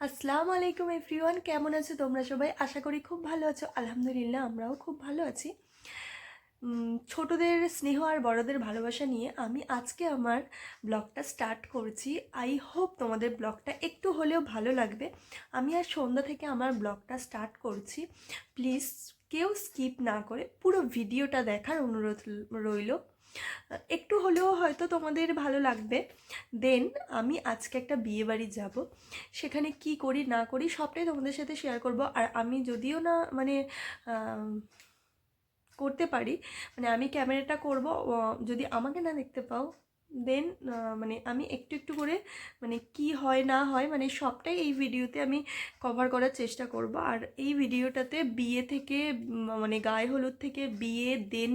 আসসালামু আলাইকুম এভরিওয়ান, কেমন আছো তোমরা সবাই? আশা করি খুব ভালো আছো। আলহামদুলিল্লাহ, আমরাও খুব ভালো আছি। ছোটদের স্নেহ আর বড়দের ভালোবাসা নিয়ে আমি আজকে আমার ব্লগটা স্টার্ট করছি। আই হোপ তোমাদের ব্লগটা একটু হলেও ভালো লাগবে। আমি আর সন্ধ্যা থেকে আমার ব্লগটা স্টার্ট করছি। প্লিজ কেউ স্কিপ না করে পুরো ভিডিওটা দেখার অনুরোধ রইল। একটু হলেও হয়তো তোমাদের ভালো লাগবে। দেন আমি আজকে একটা বিয়ে বাড়ি যাব। সেখানে কি করি, না করি সবটাই তোমাদের সাথে শেয়ার করব। আর আমি যদিও না মানে করতে পারি মানে আমি ক্যামেরাটা করব যদি আমাকে না দেখতে পাও দেন মানে আমি একটু একটু করে মানে কি হয় না হয় মানে সবটাই এই ভিডিওতে আমি কভার করার চেষ্টা করব। আর এই ভিডিওটাতে বিয়ে থেকে মানে গায়ে হলুদ থেকে বিয়ে দেন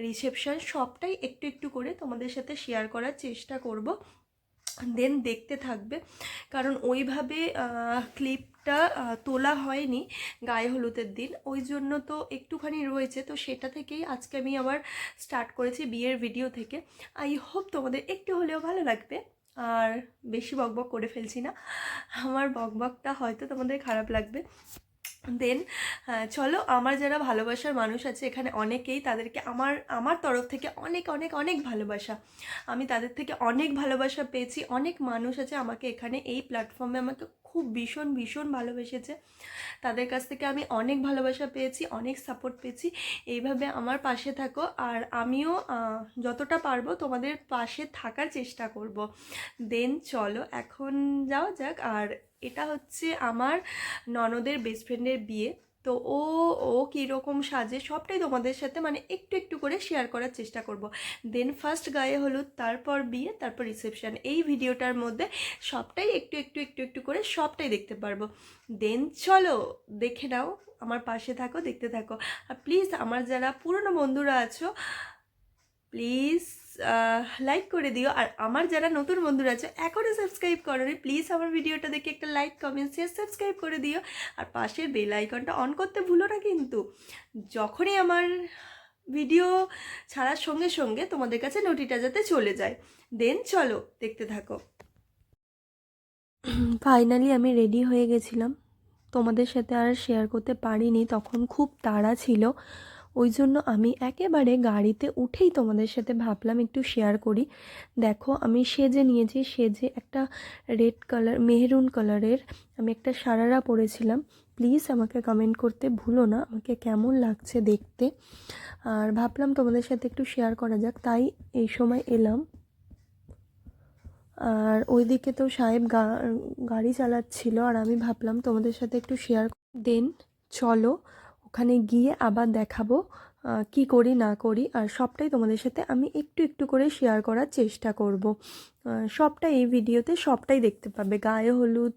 রিসেপশান সবটাই একটু একটু করে তোমাদের সাথে শেয়ার করার চেষ্টা করব। দেন দেখতে থাকবে। কারণ ওইভাবে ক্লিপটা তোলা হয়নি গায়ে হলুদের দিন। ওই জন্য তো একটুখানি রয়েছে। তো সেটা থেকেই আজকে আমি আবার স্টার্ট করেছি বিয়ের ভিডিও থেকে। আই হোপ তোমাদের একটু হলেও ভালো লাগবে। আর বেশি বকবক করে ফেলছি না। আমার বকবকটা হয়তো তোমাদের খারাপ লাগবে। দেন চলো আমার যারা ভালোবাসার মানুষ আছে, এখানে অনেকেই তাদেরকে আমার আমার তরফ থেকে অনেক অনেক অনেক ভালোবাসা। আমি তাদের থেকে অনেক ভালোবাসা পেয়েছি। অনেক মানুষ আছে আমাকে এখানে এই প্ল্যাটফর্মে আমাকে খুব ভীষণ ভীষণ ভালোবেসেছে। তাদের কাছ থেকে আমি অনেক ভালোবাসা পেয়েছি, অনেক সাপোর্ট পেয়েছি। এইভাবে আমার পাশে থাকো আর আমিও যতটা পারব তোমাদের পাশে থাকার চেষ্টা করব। দেন চলো, এখন যাওয়া যাক। আর এটা হচ্ছে আমার ননদের বেস্ট ফ্রেন্ডের বিয়ে। তো ও ও কীরকম সাজে সবটাই তোমাদের সাথে মানে একটু একটু করে শেয়ার করার চেষ্টা করব। দেন ফার্স্ট গায়ে হলুদ, তারপর বিয়ে, তারপর রিসেপশান এই ভিডিওটার মধ্যে সবটাই একটু একটু একটু একটু করে সবটাই দেখতে পারব। দেন চলো দেখে নাও, আমার পাশে থাকো, দেখতে থাকো। আর প্লিজ আমার যারা পুরনো বন্ধুরা আছো প্লিজ লাইক করে দিও। আর আমার যারা নতুন বন্ধুরা আছে এখনও সাবস্ক্রাইব করোনি প্লিজ আমার ভিডিওটা দেখে একটা লাইক কমেন্ট শেয়ার সাবস্ক্রাইব করে দিও। আর পাশের বেল আইকনটা অন করতে ভুলো না কিন্তু। যখনই আমার ভিডিও ছাড়ার সঙ্গে সঙ্গে তোমাদের কাছে নোটিটা যাতে চলে যায়। দেন চলো, দেখতে থাকো। ফাইনালি আমি রেডি হয়ে গেছিলাম। তোমাদের সাথে আর শেয়ার করতে পারিনি, তখন খুব তাড়া ছিল। ওই জন্য আমি একেবারে গাড়িতে উঠেই তোমাদের সাথে ভাবলাম একটু শেয়ার করি। দেখো, আমি সেজে নিয়েছি, সেজে একটা রেড কালার মেহরুন কালারের আমি একটা সারারা পরেছিলাম। প্লিজ আমাকে কমেন্ট করতে ভুলো না, আমাকে কেমন লাগছে দেখতে। আর ভাবলাম তোমাদের সাথে একটু শেয়ার করা যাক, তাই এই সময় এলাম। আর ওইদিকে তো সাহেব গাড়ি চালাচ্ছিল, আর আমি ভাবলাম তোমাদের সাথে একটু শেয়ার দেন চলো ওখানে গিয়ে আবার দেখাবো কি করি, না করি। আর সবটাই তোমাদের সাথে আমি একটু একটু করে শেয়ার করার চেষ্টা করব। সবটাই এই ভিডিওতে সবটাই দেখতে পাবে। গায়ে হলুদ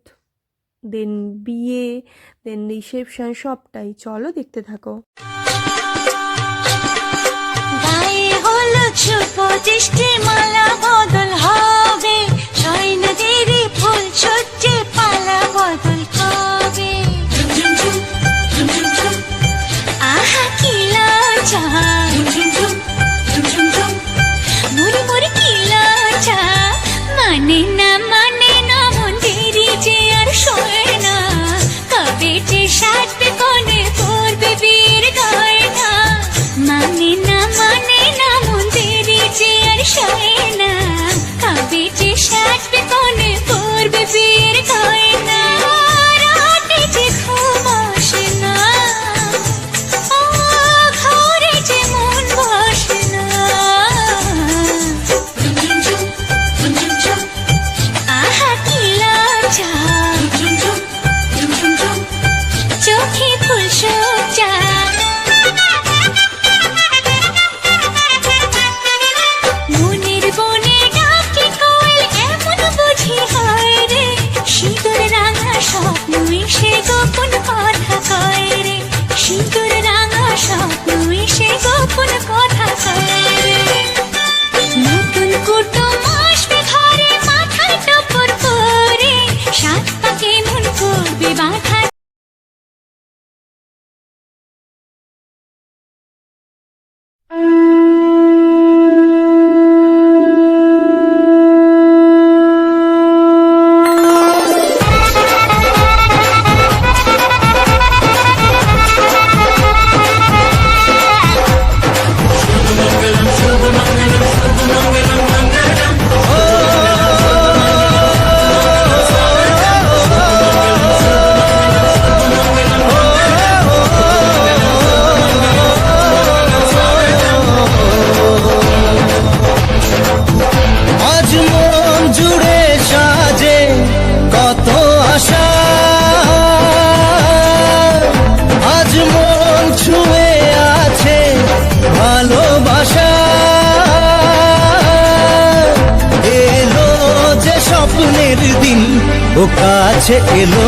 দেন বিয়ে দেন রিসেপশন সবটাই। চলো দেখতে থাকো। দিন ও কাছে এলো।